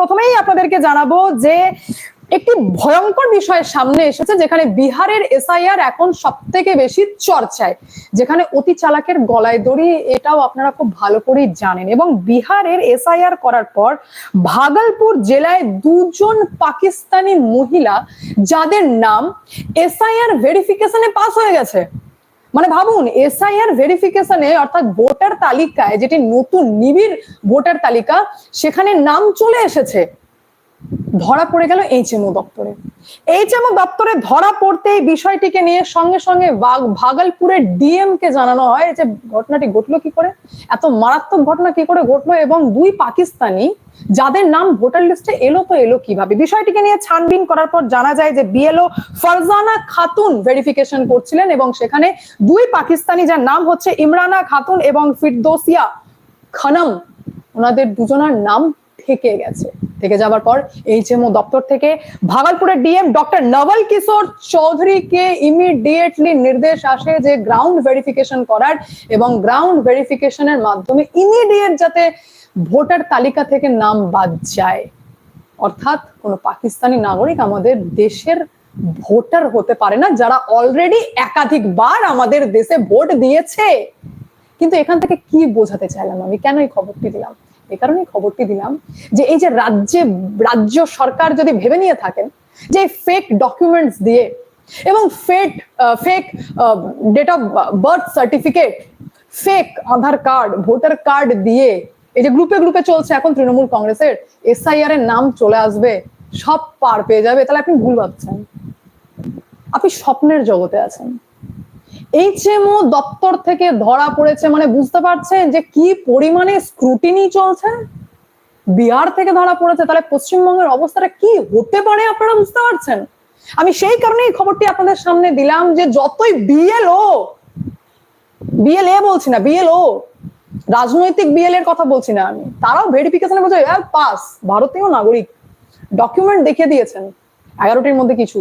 প্রথমেই আপনাদেরকে জানাব যে একটি ভয়ঙ্কর বিষয় সামনে এসেছে, যেখানে বিহারের এসআইআর এখন সব থেকে বেশি চর্চায়, যেখানে অতি চালাকের গলায় দড়ি, এটাও আপনারা খুব ভালো করেই জানেন। এবং বিহারের এসআইআর করার পর ভাগলপুর জেলায় দুজন পাকিস্তানি মহিলা, যাদের নাম এসআইআর ভেরিফিকেশনে পাস হয়ে গেছে। মানে ভাবুন এসআইআর ভেরিফিকেশনে অর্থাৎ ভোটার তালিকায় যেটি নতুন নিবিড় ভোটার তালিকা, সেখানে নাম চলে এসেছে। ধরা পড়ে গেল এইচএমও দপ্তরে। এইচএমও দপ্তরে ধরা পড়তে এই বিষয়টিকে নিয়ে সঙ্গে সঙ্গে ভাগলপুরের ডিএম কে জানানো হয় যে ঘটনাটি ঘটলো কি করে, এত মারাত্মক ঘটনা কি করে ঘটলো এবং দুই পাকিস্তানি যাদের নাম ভোটার লিস্টে এলো তো এলো কীভাবে? বিষয়টিকে নিয়ে ছানবিন করার পর জানা যায় যে বিএলও ফারজানা খাতুন ভেরিফিকেশন করছিলেন এবং সেখানে দুই পাকিস্তানি যার নাম হচ্ছে ইমরানা খাতুন এবং ফিরদোসিয়া খানম, ওনাদের দুজনার নাম থেকে গেছে। থেকে যাবার পর এইচএমও দপ্তর থেকে ভাগলপুরের ডিএম ডক্টর নবল কিশোর চৌধুরীকে ইমিডিয়েটলি নির্দেশ আসে যে গ্রাউন্ড ভেরিফিকেশন করার এবং গ্রাউন্ড ভেরিফিকেশনের মাধ্যমে ইমিডিয়েট যাতে ভোটার তালিকা থেকে নাম বাদ যায়। অর্থাৎ কোনো পাকিস্তানি নাগরিক আমাদের দেশের ভোটার হতে পারে না, যারা অলরেডি একাধিকবার আমাদের দেশে ভোট দিয়েছে। কিন্তু এখান থেকে কি বোঝাতে চাইলাম আমি? কেন এই খবরটি দিলাম? এ কারণে খবরটি দিলাম যে এই যে রাজ্যে, রাজ্য সরকার যদি ভেবে নিয়ে থাকেন যে ফেক ডকুমেন্টস দিয়ে এবং fake fake date of birth certificate fake Aadhaar card voter card দিয়ে এই যে গ্রুপে গ্রুপে চলছে এখন তৃণমূল কংগ্রেসের এসআইআর এর নাম চলে আসবে, সব পার পেয়ে যাবে, তাহলে আপনি ভুল ভাবছেন। আপনি স্বপ্নের জগতে আছেন। এইচএমও দপ্তর থেকে ধরা পড়েছে মানে বুঝতে পারছেন যে কি পরিমাণে স্ক্রুটিনি চলছে? বিহার থেকে ধরা পড়েছে, তাহলে পশ্চিমবঙ্গের অবস্থাটা কি হতে পারে আপনারা বুঝতে পারছেন? আমি সেই কারণে এই খবরটি আপনাদের সামনে দিলাম যে যতই বিএলও বিএলএ বলছি না বিএলও রাজনৈতিক বিএল এর কথা বলছি না আমি, তারাও ভেরিফিকেশনে বলছে পাস ভারতীয় নাগরিক ডকুমেন্ট দেখিয়ে দিয়েছেন, এগারোটির মধ্যে কিছু।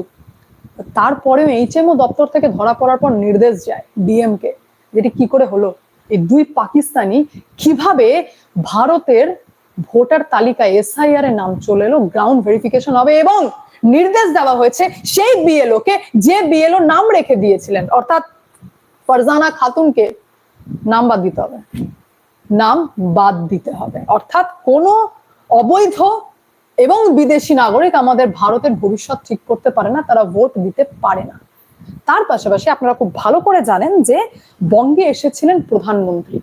তারপরেও এইচএমও দপ্তর থেকে ধরা পড়ার পর নির্দেশ যায় ডিএম কে, যেটি কি করে হলো? এই দুই পাকিস্তানি কীভাবে ভারতের ভোটার তালিকায় এসআইআর এর নাম চলে এলো গ্রাউন্ড ভেরিফিকেশন হবে এবং নির্দেশ দেওয়া হয়েছে সেই বিএলও কে যে বিএলও নাম রেখে দিয়েছিলেন। অর্থাৎ ফারজানা খাতুনকে নাম বাদ দিতে হবে। নাম বাদ দিতে হবে। অর্থাৎ কোনো অবৈধ এবং বিদেশি নাগরিক আমাদের ভারতের ভবিষ্যৎ ঠিক করতে পারে না, তারা ভোট দিতে পারে না। তার পাশাপাশি আপনারা খুব ভালো করে জানেন যে বঙ্গে এসেছিলেন প্রধানমন্ত্রী।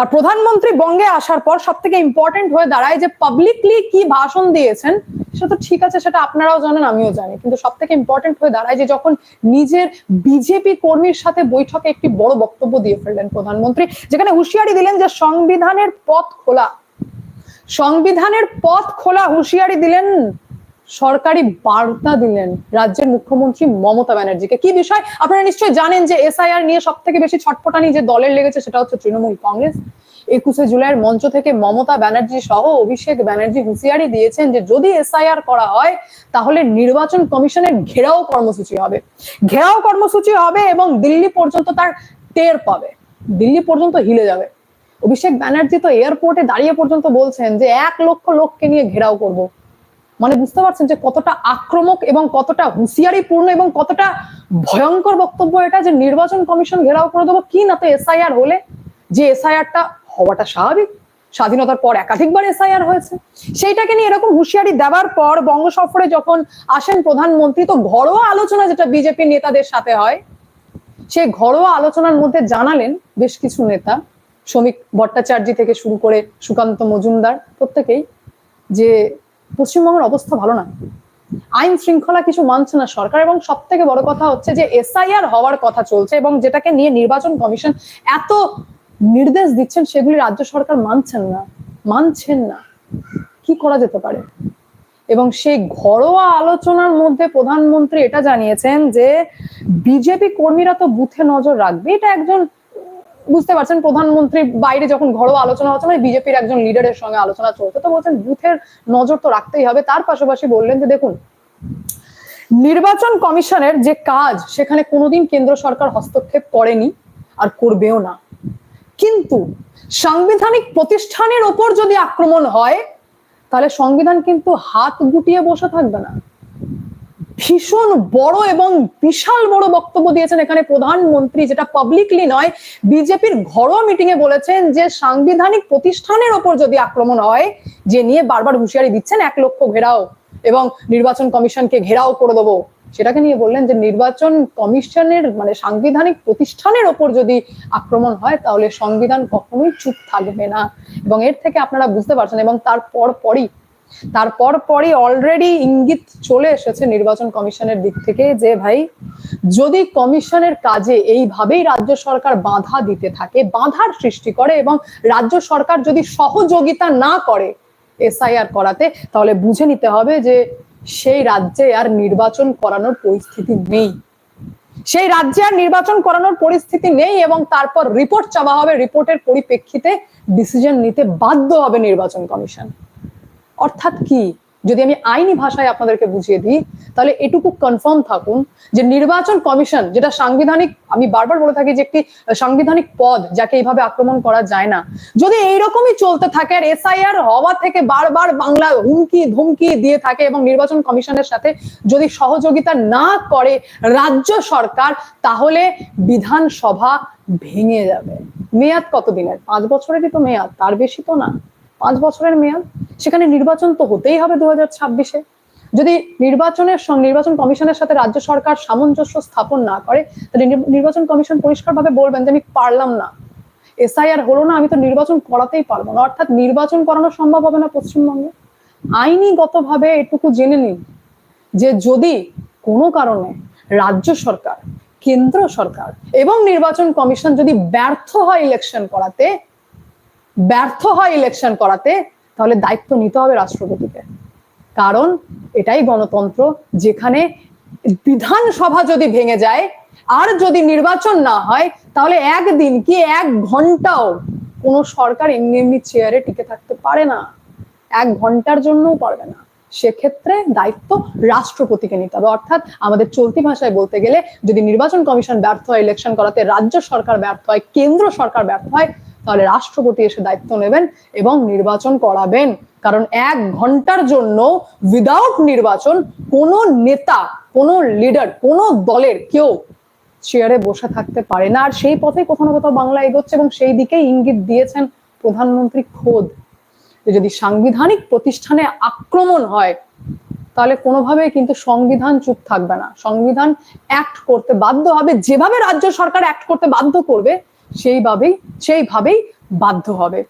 আর প্রধানমন্ত্রী বঙ্গে আসার পর সব থেকে ইম্পর্টেন্ট হয়ে দাঁড়ায় যে পাবলিকলি কি ভাষণ দিয়েছেন, সেটা তো ঠিক আছে, সেটা আপনারাও জানেন, আমিও জানি। কিন্তু সব থেকে ইম্পর্টেন্ট হয়ে দাঁড়ায় যে যখন নিজের বিজেপি কর্মীর সাথে বৈঠকে একটি বড় বক্তব্য দিয়ে ফেললেন প্রধানমন্ত্রী, যেখানে হুঁশিয়ারি দিলেন যে সংবিধানের পথ খোলা। সংবিধানের পথ খোলা হুঁশিয়ারি দিলেন সরকারি বার্তা দিলেন রাজ্যের মুখ্যমন্ত্রী মমতা ব্যানার্জিকে। কি বিষয়? আপনারা নিশ্চয়ই জানেন যে এসআইআর নিয়ে সব থেকে বেশি ছটপটানি যে দলের লেগেছে সেটা হচ্ছে তৃণমূল কংগ্রেস। একুশে জুলাইয়ের মঞ্চ থেকে মমতা ব্যানার্জি সহ অভিষেক ব্যানার্জি হুঁশিয়ারি দিয়েছেন যে যদি এসআইআর করা হয়, তাহলে নির্বাচন কমিশনের ঘেরাও কর্মসূচি হবে। ঘেরাও কর্মসূচি হবে এবং দিল্লি পর্যন্ত তার টের পাবে। দিল্লি পর্যন্ত হিলে যাবে। অভিষেক ব্যানার্জি তো এয়ারপোর্টে দাঁড়িয়ে পর্যন্ত বলছেন যে এক লক্ষ লোককে নিয়ে ঘেরাও করব। মানে বুঝতে পারছেন যে কতটা আক্রমক এবং কতটা হুঁশিয়ারিপূর্ণ এবং কতটা ভয়ঙ্কর বক্তব্য এটা যে নির্বাচন কমিশন ঘেরাও করে দেবো কি না তো এসআইআর হলে? যে এসআইআরটা হওয়াটা স্বাভাবিক। স্বাধীনতার পর একাধিকবার এসআইআর হয়েছে। সেইটাকে নিয়ে এরকম হুঁশিয়ারি দেওয়ার পর বঙ্গ সফরে যখন আসেন প্রধানমন্ত্রী, তো ঘরোয়া আলোচনা যেটা বিজেপি নেতাদের সাথে হয়, সেই ঘরোয়া আলোচনার মধ্যে জানালেন বেশ কিছু নেতা। শ্রমিক ভট্টাচার্য থেকে শুরু করে সুকান্ত মজুমদার, প্রত্যেকেই যে পশ্চিমবঙ্গের অবস্থা ভালো না। আইন শৃঙ্খলা কিছু মানছে না সরকার এবং সব থেকে বড় কথা হচ্ছে যে এসআইআর হওয়ার কথা চলছে এবং যেটাকে নিয়ে নির্বাচন কমিশন এত নির্দেশ দিচ্ছেন সেগুলি রাজ্য সরকার মানছেন না মানছেন না। কি করা যেতে পারে? এবং সেই ঘরোয়া আলোচনার মধ্যে প্রধানমন্ত্রী এটা জানিয়েছেন যে বিজেপি কর্মীরা তো বুথে নজর রাখবে। এটা একজন বুঝতে পারছেন প্রধানমন্ত্রী বাইরে যখন ঘরোয়া আলোচনা হচ্ছে মানে বিজেপির একজন লিডারের সঙ্গে আলোচনা চলছে, তো বলছেন বুথের নজর তো রাখতেই হবে। তার পাশাপাশি বললেন যে, দেখুন, নির্বাচন কমিশনের যে কাজ, সেখানে কোনোদিন কেন্দ্র সরকার হস্তক্ষেপ করেনি আর করবেও না। কিন্তু সাংবিধানিক প্রতিষ্ঠানের ওপর যদি আক্রমণ হয়, তাহলে সংবিধান কিন্তু হাত গুটিয়ে বসে থাকবে না। ভীষণ বড় এবং বিশাল বড় বক্তব্য দিয়েছেন এখানে প্রধানমন্ত্রী, যেটা পাবলিকলি নয়, বিজেপির ঘরোয়া মিটিং এ বলেছেন যে সাংবিধানিক প্রতিষ্ঠানের ওপর যদি আক্রমণ হয়, যে নিয়ে বারবার হুঁশিয়ারি দিচ্ছেন, এক লক্ষ ঘেরাও এবং নির্বাচন কমিশনকে ঘেরাও করে দেবো, সেটাকে নিয়ে বললেন যে নির্বাচন কমিশনের মানে সাংবিধানিক প্রতিষ্ঠানের ওপর যদি আক্রমণ হয়, তাহলে সংবিধান কখনোই চুপ থাকবে না। এবং এর থেকে আপনারা বুঝতে পারছেন এবং তারপর পরই তারপর পরই অলরেডি ইঙ্গিত চলে এসেছে নির্বাচন কমিশনের দিক থেকে যে, ভাই, যদি কমিশনের কাজে এইভাবেই রাজ্য সরকার বাধা দিতে থাকে, বাধার সৃষ্টি করে এবং রাজ্য সরকার যদি সহযোগিতা না করে এসআইআর করাতে, তাহলে বুঝে নিতে হবে যে সেই রাজ্যে আর নির্বাচন করানোর পরিস্থিতি নেই। সেই রাজ্যে আর নির্বাচন করানোর পরিস্থিতি নেই এবং তারপর রিপোর্ট চাওয়া হবে রিপোর্টের পরিপ্রেক্ষিতে ডিসিশন নিতে বাধ্য হবে নির্বাচন কমিশন। অর্থাৎ কি? যদি আমি আইনি ভাষায় আপনাদেরকে বুঝিয়ে দিই, তাহলে এটুকু কনফার্ম থাকুন যে নির্বাচন কমিশন, যেটা সাংবিধানিক, আমি বারবার বলে থাকি যে একটি সাংবিধানিক পদ, যাকে এইভাবে আক্রমণ করা যায় না। যদি এইরকমই চলতে থাকে আর এসআইআর হওয়া থেকে বারবার বাংলা হুমকি, ধুমকি দিয়ে থাকে এবং নির্বাচন কমিশনের সাথে যদি সহযোগিতা না করে রাজ্য সরকার, তাহলে বিধানসভা ভেঙে যাবে। মেয়াদ কতদিনের? পাঁচ বছরেরই তো মেয়াদ, তার বেশি তো না। পাঁচ বছরের মেয়াদ, সেখানে নির্বাচন তো হতেই হবে দু হাজার ছাব্বিশে। যদি নির্বাচনের নির্বাচন কমিশনের সাথে রাজ্য সরকার সামঞ্জস্য স্থাপন না করে, তাহলে নির্বাচন কমিশন পরিষ্কারভাবে বলবেন যে আমি পারলাম না। এসআইআর হলো না, আমি তো নির্বাচন করাতেই পারব না। অর্থাৎ নির্বাচন করানো সম্ভব হবে না পশ্চিমবঙ্গে। আইনিগতভাবে এটুকু জেনে নিন যে যদি কোনো কারণে রাজ্য সরকার, কেন্দ্র সরকার এবং নির্বাচন কমিশন যদি ব্যর্থ হয় ইলেকশন করাতে ব্যর্থ হয় ইলেকশন করাতে, তাহলে দায়িত্ব নিতে হবে রাষ্ট্রপতিকে। কারণ এটাই গণতন্ত্র, যেখানে বিধানসভা যদি ভেঙে যায়, আর যদি নির্বাচন না হয়, তাহলে একদিন কি এক ঘন্টাও কোনো সরকার এমনি এমনি চেয়ারে টিকে থাকতে পারে না। এক ঘণ্টার জন্যও পারবে না। সেক্ষেত্রে দায়িত্ব রাষ্ট্রপতিকে নিতে হবে। অর্থাৎ আমাদের চলতি ভাষায় বলতে গেলে, যদি নির্বাচন কমিশন ব্যর্থ হয় ইলেকশন করাতে রাজ্য সরকার ব্যর্থ হয়, কেন্দ্র সরকার ব্যর্থ হয় তাহলে রাষ্ট্রপতি এসে দায়িত্ব নেবেন এবং নির্বাচন করাবেন। কারণ এক ঘণ্টার জন্য উইদাউট নির্বাচন কোনো নেতা, কোনো লিডার কোনো দলের কেউ চেয়ারে বসে থাকতে পারে না। আর সেই পথে কোথাও না কোথাও বাংলা এগোচ্ছে এবং সেই দিকেই ইঙ্গিত দিয়েছেন প্রধানমন্ত্রী খোদ যদি সাংবিধানিক প্রতিষ্ঠানে আক্রমণ হয়, তাহলে কোনোভাবে কিন্তু সংবিধান চুপ থাকবে না। সংবিধান অ্যাক্ট করতে বাধ্য হবে, যেভাবে রাজ্য সরকার অ্যাক্ট করতে বাধ্য করবে সেইভাবেই সেইভাবেই বাধ্য হবে।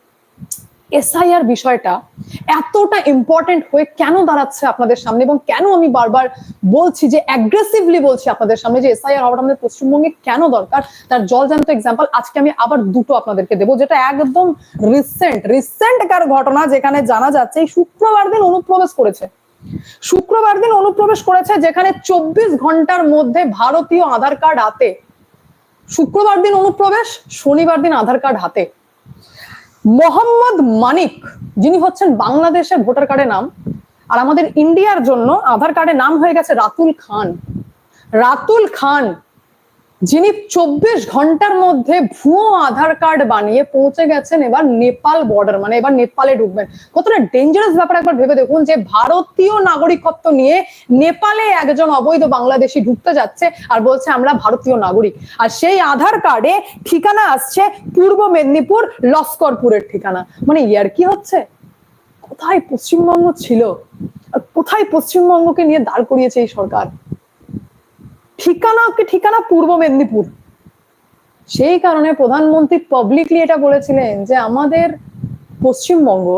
এসআইআর বিষয়টা এতটা ইম্পর্টেন্ট হয়ে কেন দাঁড়াচ্ছে আপনাদের সামনে এবং কেন আমি বারবার বলছি যে অ্যাগ্রেসিভলি বলছি আপনাদের সামনে যে এসআইআর হওয়াটা আমাদের পশ্চিমবঙ্গে কেন দরকার? তার জলজান্ত এক্সাম্পল আজকে আমি আবার দুটো আপনাদেরকে দেবো, যেটা একদম রিসেন্ট রিসেন্ট কার ঘটনা যেখানে জানা যাচ্ছে এই শুক্রবার দিন অনুপ্রবেশ করেছে। শুক্রবার দিন অনুপ্রবেশ করেছে যেখানে চব্বিশ ঘণ্টার মধ্যে ভারতীয় আধার কার্ড হাতে শুক্রবার দিন অনুপ্রবেশ, শনিবার দিন আধার কার্ড হাতে। মোহাম্মদ মানিক, যিনি হচ্ছেন বাংলাদেশের ভোটার কার্ডে নাম, আর আমাদের ইন্ডিয়ার জন্য আধার কার্ডে নাম হয়ে গেছে রাতুল খান। রাতুল খান যিনি চব্বিশ ঘণ্টার মধ্যে ভুয়ো আধার কার্ড বানিয়ে পৌঁছে গেছেন এবার নেপাল বর্ডার মানে এবার নেপালে ঢুকবেন। কতটা ডেঞ্জারাস ব্যাপার একবার ভেবে দেখুন যে ভারতীয় নাগরিকত্ব নিয়ে নেপালে একজন অবৈধ বাংলাদেশি ঢুকতে যাচ্ছে আর বলছে আমরা ভারতীয় নাগরিক। আর সেই আধার কার্ডে ঠিকানা আসছে পূর্ব মেদিনীপুর লস্করপুরের ঠিকানা। মানে ইয়ার কি হচ্ছে? কোথায় পশ্চিমবঙ্গ ছিল? কোথায় পশ্চিমবঙ্গকে নিয়ে দাঁড় করিয়েছে এই সরকার? ঠিকানাকে ঠিকানা পূর্ব মেদিনীপুর। সেই কারণে প্রধানমন্ত্রী পাবলিকলি এটা বলেছিলেন যে আমাদের পশ্চিমবঙ্গ,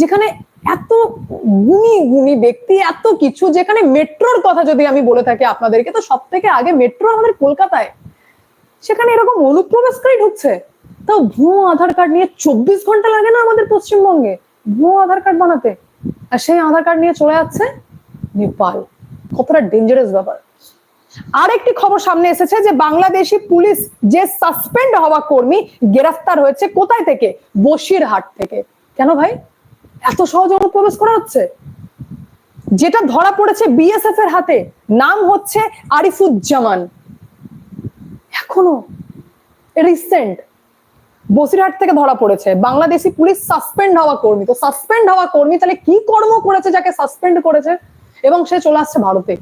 যেখানে এত গুণী গুণী ব্যক্তি, এত কিছু, যেখানে মেট্রোর কথা যদি আমি বলে থাকি আপনাদেরকে, তো সব থেকে আগে মেট্রো আমাদের কলকাতায়। সেখানে এরকম অনুপ্রবেশকারী ঢুকছে। তাও ভুয়ো আধার কার্ড নিয়ে চব্বিশ ঘণ্টা লাগে না আমাদের পশ্চিমবঙ্গে ভুয়ো আধার কার্ড বানাতে। আর সেই আধার কার্ড নিয়ে চলে যাচ্ছে নেপাল। কতটা ডেঞ্জারাস ব্যাপার। আরেকটি খবর সামনে এসেছে যে বাংলাদেশি পুলিশ যে সাসপেন্ড হওয়া কর্মী গ্রেফতার হয়েছে কোথায় থেকে? বসিরহাট থেকে। কেন ভাই? এত সহজে অনুপ্রবেশ করা হচ্ছে? যেটা ধরা পড়েছে বিএসএফ এর হাতে, নাম হচ্ছে আরিফুজ্জামান। এখনও? রিসেন্ট বসিরহাট থেকে ধরা পড়েছে। বাংলাদেশি পুলিশ সাসপেন্ড হওয়া কর্মী। তো সাসপেন্ড হওয়া কর্মী তাহলে কি কর্ম করেছে যাকে সাসপেন্ড করেছে? এবং সে চলে আসছে ভারতে।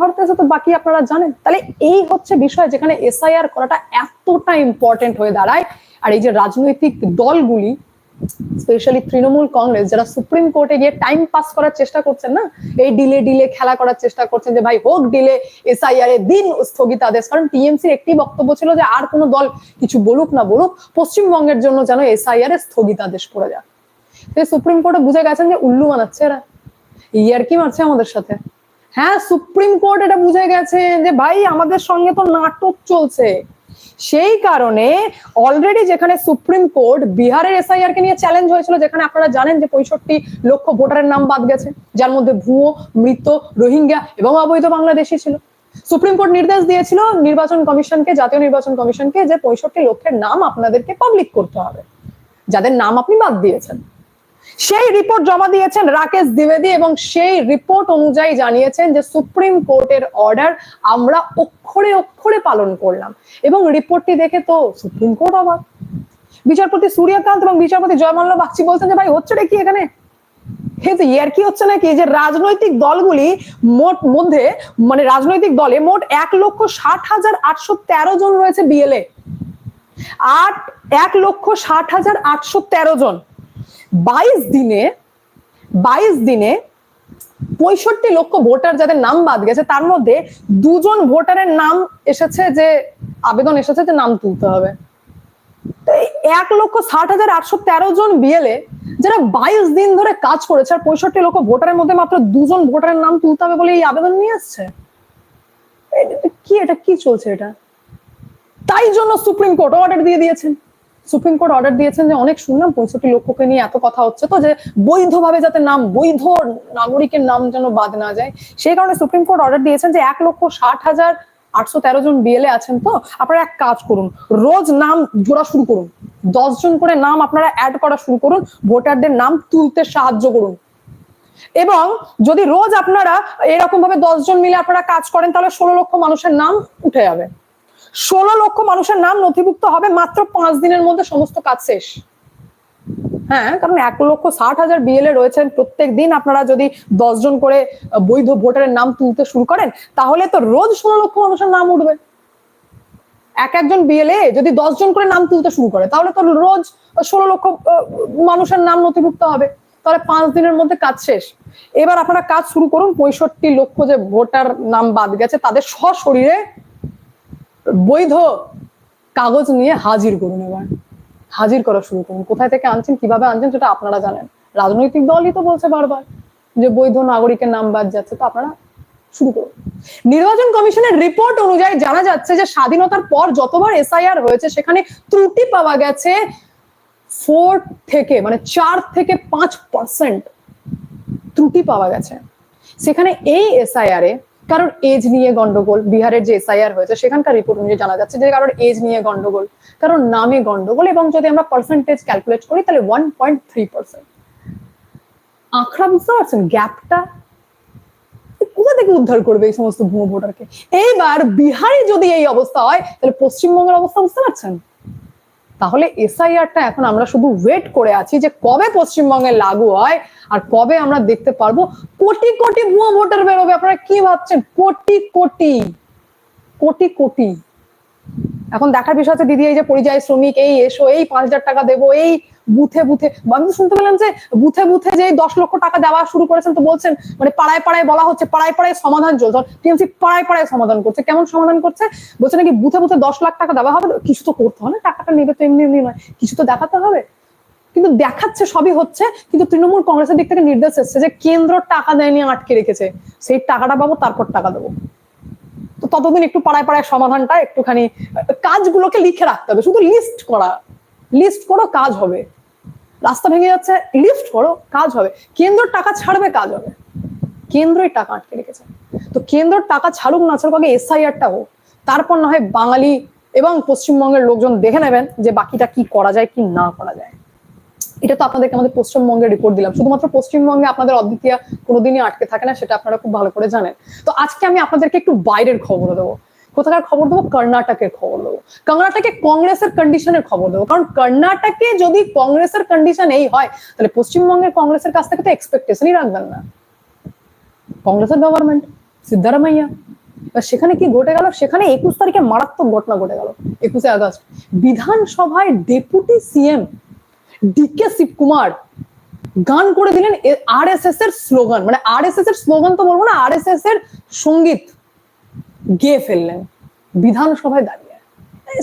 ভারতে তো বাকি আপনারা জানেন। তাহলে এই হচ্ছে বিষয় যেখানে এসআইআর করাটা এতটা ইম্পর্টেন্ট হয়ে দাঁড়ায়। আর এই যে রাজনৈতিক দলগুলি স্পেশালি তৃণমূল কংগ্রেস, যারা সুপ্রিম কোর্টে গিয়ে টাইম পাস করার চেষ্টা করছেন না, এই ডিলে ডিলে খেলা করার চেষ্টা করছেন যে, ভাই, হোক ডিলে এসআইআর এ দিন স্থগিতাদেশ। কারণ টিএমসির একটি বক্তব্য ছিল যে, আর কোনো দল কিছু বলুক না বলুক, পশ্চিমবঙ্গের জন্য যেন এসআইআর এ স্থগিতাদেশ পড়ে যায়। সুপ্রিম কোর্টে বুঝে গেছেন যে, উল্লু বানাচ্ছে এরা। ইয়ার কি মারছে আমাদের সাথে। হ্যাঁ সুপ্রিম কোর্ট এটা বুঝে গেছে যে ভাই, আমাদের সঙ্গে তো নাটক চলছে। সেই কারণে অলরেডি যেখানে সুপ্রিম কোর্ট বিহারের এসআইআর কে নিয়ে চ্যালেঞ্জ হয়েছিল, যেখানে আপনারা জানেন যে পঁয়ষট্টি লক্ষ ভোটারের নাম বাদ গেছে, যার মধ্যে ভুয়ো, মৃত, রোহিঙ্গা এবং অবৈধ বাংলাদেশি ছিল। সুপ্রিম কোর্ট নির্দেশ দিয়েছিল নির্বাচন কমিশনকে, জাতীয় নির্বাচন কমিশনকে যে পঁয়ষট্টি লক্ষের নাম আপনাদেরকে পাবলিক করতে হবে, যাদের নাম আপনি বাদ দিয়েছেন। সেই রিপোর্ট জমা দিয়েছেন রাকেশ দ্বিবেদী এবং সেই রিপোর্ট অনুযায়ী জানিয়েছেন যে সুপ্রিম কোর্টের অর্ডার আমরা অক্ষরে অক্ষরে পালন করলাম। এবং রিপোর্টটি দেখে তো সুপ্রিম কোর্ট অবাক। বিচারপতি সূর্যকান্ত এবং বিচারপতি জয়মাল্য বাগচি বলছেন যে, ভাই হচ্ছে রে কি এখানে? হে ইয়ার কি হচ্ছে নাকি? যে রাজনৈতিক দলগুলি মোট মধ্যে মানে রাজনৈতিক দলে মোট এক লক্ষ ষাট হাজার আটশো তেরো জন রয়েছে বিএলএ আট, এক লক্ষ ষাট হাজার আটশো তেরো জন। বাইশ দিনে বাইশ দিনে পঁয়ষট্টি লক্ষ ভোটার যাদের নাম বাদ গেছে, তার মধ্যে দুজন ভোটারের নাম এসেছে যে, আবেদন এসেছে যে নাম তুলতে হবে। এক লক্ষ ষাট হাজার আটশো তেরো জন বিএলএ যারা বাইশ দিন ধরে কাজ করেছে, আর পঁয়ষট্টি লক্ষ ভোটারের মধ্যে মাত্র দুজন ভোটারের নাম তুলতে হবে বলে এই আবেদন নিয়ে আসছে? কি, এটা কি চলছে এটা? তাই জন্য সুপ্রিম কোর্ট অর্ডার দিয়ে দিয়েছেন। সুপ্রিম কোর্ট অর্ডার দিয়েছেন যে, অনেক শুনলাম, পঁয়ষট্টি লক্ষকে নিয়ে এত কথা হচ্ছে তো, যে বৈধভাবে যাতে নাম, বৈধ নাগরিকের নাম যেন বাদ না যায়। সেই কারণে সুপ্রিম কোর্ট অর্ডার দিয়েছেন যে, এক লক্ষ ষাট হাজার আটশো তেরো জন বিএলএ আছেন তো, আপনারা এক কাজ করুন, রোজ নাম জোড়া শুরু করুন। দশ জন করে নাম আপনারা অ্যাড করা শুরু করুন, ভোটারদের নাম তুলতে সাহায্য করুন। এবং যদি রোজ আপনারা এরকম ভাবে দশ জন মিলে আপনারা কাজ করেন, তাহলে ষোলো লক্ষ মানুষের নাম উঠে যাবে। ষোলো লক্ষ মানুষের নাম নথিভুক্ত হবে মাত্র পাঁচ দিনের মধ্যে সমস্ত কাজ শেষ। হ্যাঁ কারণ এক লক্ষ ষাট হাজার বিএলএ রয়েছেন প্রত্যেক দিন আপনারা যদি দশজন করে বৈধ ভোটারের নাম তুলতে শুরু করেন, তাহলে তো রোজ ষোলো লক্ষ মানুষের নাম উঠবে। এক একজন বিএলএ যদি দশজন করে নাম তুলতে শুরু করে, তাহলে তো রোজ ষোলো লক্ষ মানুষের নাম নথিভুক্ত হবে। তাহলে পাঁচ দিনের মধ্যে কাজ শেষ। এবার আপনারা কাজ শুরু করুন, পঁয়ষট্টি লক্ষ যে ভোটার নাম বাদ গেছে, তাদের সশরীরে বৈধ কাগজ নিয়ে হাজির করুন এবার। হাজির করা শুরু করুন। কোথায় থেকে আনছেন, কীভাবে আনছেন, সেটা আপনারা জানেন। রাজনৈতিক দলই তো বলছে বারবার যে বৈধ নাগরিকের নাম বাদ যাচ্ছে, তো আপনারা শুরু করুন। নির্বাচন কমিশনের রিপোর্ট অনুযায়ী জানা যাচ্ছে যে স্বাধীনতার পর যতবার এসআইআর হয়েছে, সেখানে ত্রুটি পাওয়া গেছে ফোর থেকে মানে চার থেকে পাঁচ পার্সেন্ট ত্রুটি পাওয়া গেছে। সেখানে এই এসআইআর এ কারোর এজ নিয়ে গন্ডগোল, বিহারের যে এসআইআর হয়েছে, সেখানকার রিপোর্ট অনুযায়ী জানা যাচ্ছে যে কারোর এজ নিয়ে গন্ডগোল, কারোর নামে গন্ডগোল এবং যদি আমরা পার্সেন্টেজ ক্যালকুলেট করি, তাহলে ওয়ান পয়েন্ট থ্রি পার্সেন্ট আঁকড়া বুঝতে পারছেন? গ্যাপটা কোথা থেকে উদ্ধার করবে এই সমস্ত ভুয়ো ভোটারকে? এইবার বিহারে যদি এই অবস্থা হয়, তাহলে পশ্চিমবঙ্গের অবস্থা বুঝতে পারছেন? তাহলে এসআইআরটা এখন আমরা শুধু ওয়েট করে আছি যে কবে পশ্চিমবঙ্গে লাগু হয় আর কবে আমরা দেখতে পারব। কোটি কোটি ভুয়া ভোটার বেরোবে, আপনারা কি ভাবছেন? কোটি কোটি কোটি কোটি। এখন দেখার বিষয় হচ্ছে, দিদি, এই যে পরিযায়ী শ্রমিক, এই এসো, এই পাঁচ হাজার টাকা দেবো, এই বুথে বুথে আমি তো শুনতে পেলাম যে বুথে বুথে যে দশ লক্ষ টাকা দেওয়া শুরু করেছেন তো বলছেন মানে পাড়ায় পাড়ায় বলা হচ্ছে, পাড়ায় পাড়ায় সমাধান চলছে টিএমসি পাড়ায় পাড়ায় সমাধান করছে। কেমন সমাধান করছে? বলছে নাকি বুথে বুথে দশ লাখ টাকা দেওয়া হবে, কিছু তো করতে হবে না, টাকাটা নেবে তো এমনি এমনি নয়, কিছু তো দেখাতে হবে। কিন্তু দেখাচ্ছে সবই হচ্ছে, কিন্তু তৃণমূল কংগ্রেসের দিক থেকে নির্দেশ এসছে যে কেন্দ্র টাকা দেয়নি, আটকে রেখেছে। সেই টাকাটা পাবো, তারপর টাকা দেবো। তো ততদিন একটু পাড়ায় পাড়ায় সমাধানটা, একটুখানি কাজগুলোকে লিখে রাখতে হবে, শুধু লিস্ট করা। লিস্ট করো, কাজ হবে। রাস্তা ভেঙে যাচ্ছে লিস্ট করো, কাজ হবে। কেন্দ্র টাকা ছাড়বে, কাজ হবে। কেন্দ্রই টাকা আটকে রেখেছে। তো কেন্দ্র টাকা ছাড়ুক না ছাড়ুক, আগে এসআইআরটা হোক। তারপর না হয় বাঙালি এবং পশ্চিমবঙ্গের লোকজন দেখে নেবেন যে বাকিটা কি করা যায়, কি না করা যায়। এটা তো আপনাদেরকে আমাদের পশ্চিমবঙ্গের রিপোর্ট দিলাম। শুধুমাত্র পশ্চিমবঙ্গে আপনাদের অদ্বিতীয় কোনোদিনই আটকে থাকে না, সেটা আপনারা খুব ভালো করে জানেন। তো আজকে আমি আপনাদেরকে একটু বাইরের খবর দেবো। কোথাকার খবর দেবো? কর্ণাটকের খবর দেবো। কর্ণাটকে কংগ্রেসের কন্ডিশনের খবর দেবো। কারণ কর্ণাটকে যদি কংগ্রেসের কন্ডিশন এই হয়, তাহলে পশ্চিমবঙ্গের কংগ্রেসের কাছ থেকে তো এক্সপেকটেশনই রাখবেন না। কংগ্রেসের গভর্নমেন্ট সিদ্ধারামাইয়া। সেখানে কি ঘটে গেল? সেখানে একুশ তারিখে মারাত্মক ঘটনা ঘটে গেল, একুশে আগস্ট। বিধানসভায় ডেপুটি সিএম ডিকে শিবকুমার গান করে দিলেন আর এস এস এর স্লোগান মানে আর এস এস এর স্লোগান তো বলব না আর এস এস এর সংগীত। গেয়ে ফেললেন, বিধানসভায় দাঁড়িয়ে।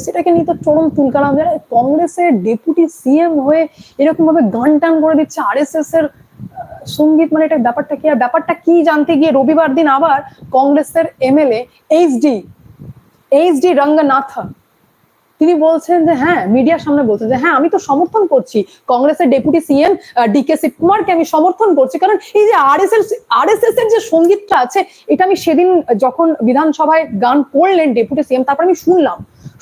সেটাকে নিয়ে তো চরম তুলকালাম কংগ্রেসের ডেপুটি সিএম হয়ে এরকম ভাবে গান টান করে দিচ্ছে আর এস এর সংগীত মানে এটা ব্যাপারটা কি? আর ব্যাপারটা কি জানতে গিয়ে রবিবার দিন আবার কংগ্রেসের এমএলএ এইচডি এইচডি রঙ্গনাথা তিনি বলছেন যে হ্যাঁ মিডিয়ার সামনে বলছেন যে হ্যাঁ আমি তো সমর্থন করছি। কংগ্রেসের ডেপুটি সিএম ডিকে শিবকুমারকে আমি সমর্থন করছি। কারণ এই যে আরএসএস আরএসএস এর যে সঙ্গীতটা আছে, এটা আমি সেদিন যখন বিধানসভায় গান করলেন ডেপুটি সিএম তারপর আমি শুনলাম।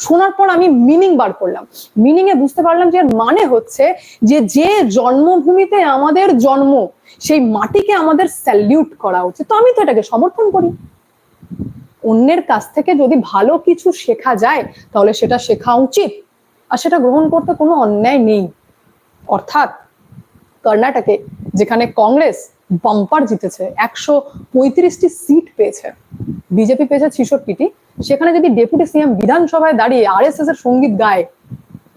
শোনার পর আমি মিনিং বার করলাম। মিনিং এ বুঝতে পারলাম যে মানে হচ্ছে যে যে জন্মভূমিতে আমাদের জন্ম, সেই মাটিকে আমাদের স্যালিউট করা উচিত। তো আমি তো এটাকে সমর্থন করি। অন্যের কাছ থেকে যদি ভালো কিছু শেখা যায়, তাহলে সেটা শেখা উচিত। আর সেটা গ্রহণ করতে কোনো অন্যায় নেই। অর্থাৎ কর্ণাটকে যেখানে কংগ্রেস বাম্পার জিতেছে, একশো পঁয়ত্রিশটি সিট পেয়েছে, বিজেপি পেয়েছে ছিষট্টিটি, সেখানে যদি ডেপুটি সিএম বিধানসভায় দাঁড়িয়ে আর এস এর সংগীত গায়,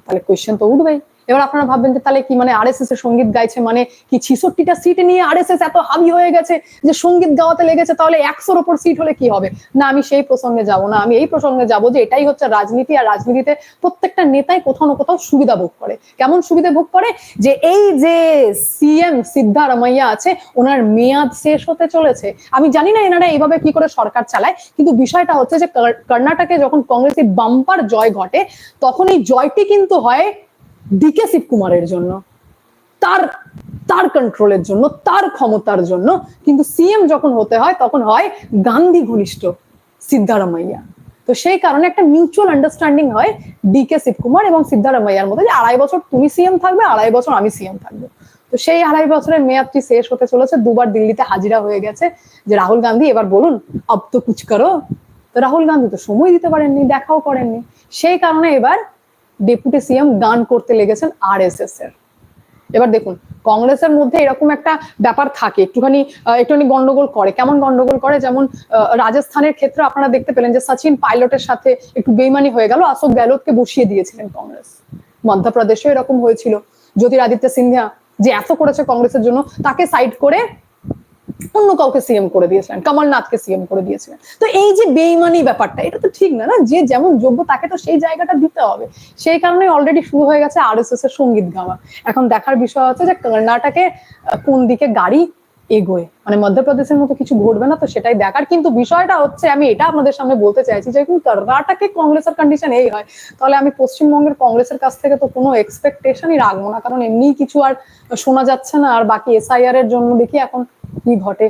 তাহলে কোয়েশ্চেন তো উঠবেই। এবার আপনারা ভাববেন যে তাহলে কি মানে আরএসএস এর সংগীত গাইছে মানে কি ছিষট্টিটা সিট নিয়ে আরএসএস এত হাবি হয়ে গেছে যে সংগীত গাওয়াতে লেগেছে, তাহলে একশোর ওপর সিট হলে কি হবে? না, আমি সেই প্রসঙ্গে যাব না, আমি এই প্রসঙ্গে যাব যে এটাই হচ্ছে রাজনীতি, আর রাজনীতিতে প্রত্যেকটা নেতাই কোথাও না কোথাও সুবিধা ভোগ করে। কেমন সুবিধা ভোগ করে? যে এই যে সিএম সিদ্ধারামাইয়া আছে, ওনার মেয়াদ শেষ হতে চলেছে। আমি জানি না এনারা এইভাবে কি করে সরকার চালায়, কিন্তু বিষয়টা হচ্ছে যে কর্ণাটকে যখন কংগ্রেসের বাম্পার জয় ঘটে, তখন এই জয়টি কিন্তু হয় ডিকে শিবকুমারের জন্য, তার তার কন্ট্রোলের জন্য, তার ক্ষমতার জন্য, কিন্তু সিএম যখন হতে হয়, তখন হয় গান্ধী ঘনিষ্ঠ সিদ্ধারামাইয়া। তো সেই কারণে একটা মিউচুয়াল আন্ডারস্ট্যান্ডিং হয় ডিকে শিবকুমার এবং সিদ্ধারামাইয়ার মধ্যে যে আড়াই বছর তুমি সিএম থাকবে, আড়াই বছর আমি সিএম থাকব। তো সেই আড়াই বছরের মেয়াদটি শেষ হতে চলেছে, দুবার দিল্লিতে হাজিরা হয়ে গেছে যে রাহুল গান্ধী, এবার বলুন আব তো কুচ করো। তো রাহুল গান্ধী তো সময় দিতে পারেননি, দেখাও করেননি। সেই কারণে এবার ডেপুটি সিএম গান করতে লেগেছেন আর এস এস এর। এবার দেখুন, কংগ্রেসের মধ্যে এরকম একটা ব্যাপার থাকে, একটুখানি একটুখানি গন্ডগোল করে। কেমন গন্ডগোল করে? যেমন রাজস্থানের ক্ষেত্রে আপনারা দেখতে পেলেন যে সচিন পাইলটের সাথে একটু বেইমানি হয়ে গেল অশোক গেহলোতকে বসিয়ে দিয়েছিলেন কংগ্রেস। মধ্যপ্রদেশেও এরকম হয়েছিল। জ্যোতিরাদিত্য সিন্ধিয়া যে এত করেছে কংগ্রেসের জন্য, তাকে সাইড করে অন্য কাউকে সিএম করে দিয়েছিলেন, কমলনাথকে সিএম করে দিয়েছিলেন। তো এই যে বেইমানি ব্যাপারটা, এটা তো ঠিক না না? যে যেমন যোগ্য, তাকে তো সেই জায়গাটা দিতে হবে। সেই কারণে অলরেডি শুরু হয়ে গেছে আর এর সংগীত গাওয়া। এখন দেখার বিষয় হচ্ছে যে কর্ণাটকে কোন দিকে গাড়ি এগোয়? মানে মধ্যপ্রদেশের মতো কিছু ঘটবে না তো সেটাই দেখার। কিন্তু বিষয়টা হচ্ছে, আমি এটা আপনাদের সামনে বলতে চাইছি যে কর্ণাটকে কংগ্রেসের কন্ডিশন এই হয়। তাহলে আমি পশ্চিমবঙ্গের কংগ্রেসের কাছ থেকে তো কোনো এক্সপেকটেশনই রাখব না। কারণ এমনি কিছু আর শোনা যাচ্ছে না। আর বাকি এসআইআর এর জন্য দেখি এখন কি ঘটে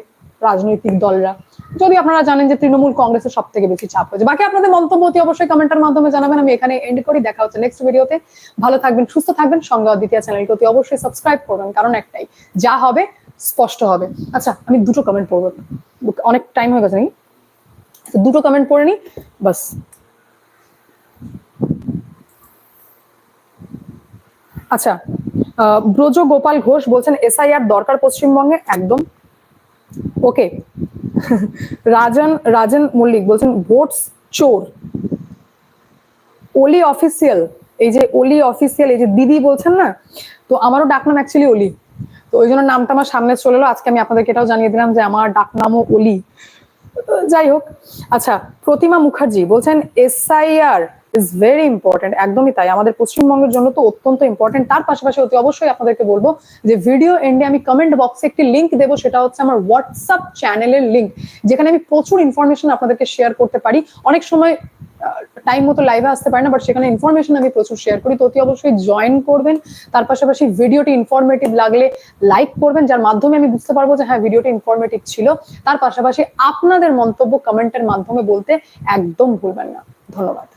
রাজনৈতিক দলরা। যদি আপনারা জানেন যে তৃণমূল কংগ্রেসের সব থেকে বেশি চাপ হয়েছে বাকি আপনাদের মন্তব্য অতি অবশ্যই কমেন্টের মাধ্যমে জানাবেন। আমি এখানে এন্ড করি। দেখা হচ্ছে নেক্সট ভিডিওতে ভালো থাকবেন, সুস্থ থাকবেন। সঙ্গে দ্বিতীয় চ্যানেলটি অতি অবশ্যই সাবস্ক্রাইব করবেন। কারণ একটাই, যা হবে স্পষ্ট হবে। আচ্ছা আমি দুটো কমেন্ট পড়ব। অনেক টাইম হয়ে গেছে নাকি? দুটো কমেন্ট পড়ে নি, বাস। আচ্ছা ব্রজ গোপাল ঘোষ বলছেন এসআইআর দরকার পশ্চিমবঙ্গে একদম ওকে রাজন রাজন মল্লিক বলছেন ভোটস চোর. ওলি অফিসিয়াল এই যে ওলি অফিসিয়াল এই যে দিদি বলছেন না, তো আমারও ডাকনাম অ্যাকচুয়ালি ওলি। তো ওই জন্য নামটা আমার সামনে চলে এলো, আজকে আমি আপনাদেরকে এটাও জানিয়ে দিলাম যে আমার ডাকনামও ওলি। যাই হোক আচ্ছা প্রতিমা মুখার্জি বলছেন এসআইআর ইজ ভেরি ইম্পর্টেন্ট একদমই তাই। আমাদের পশ্চিমবঙ্গের জন্য তো অত্যন্ত ইম্পর্টেন্ট তার পাশাপাশি অতি অবশ্যই আপনাদেরকে বলব যে ভিডিও এন্ডে আমি কমেন্ট বক্সে একটি লিঙ্ক দেবো, সেটা হচ্ছে আমার হোয়াটসঅ্যাপ চ্যানেলের লিঙ্ক যেখানে আমি প্রচুর ইনফরমেশন আপনাদেরকে শেয়ার করতে পারি। অনেক সময় টাইম মতো লাইভে আসতে পারি না বাট সেখানে ইনফরমেশন আমি প্রচুর শেয়ার করি। তো অতি অবশ্যই জয়েন করবেন। তার পাশাপাশি ভিডিওটি ইনফরমেটিভ লাগলে লাইক করবেন, যার মাধ্যমে আমি বুঝতে পারব যে হ্যাঁ ভিডিওটি ইনফরমেটিভ ছিল। তার পাশাপাশি আপনাদের মন্তব্য কমেন্টের মাধ্যমে বলতে একদম ভুলবেন না। ধন্যবাদ।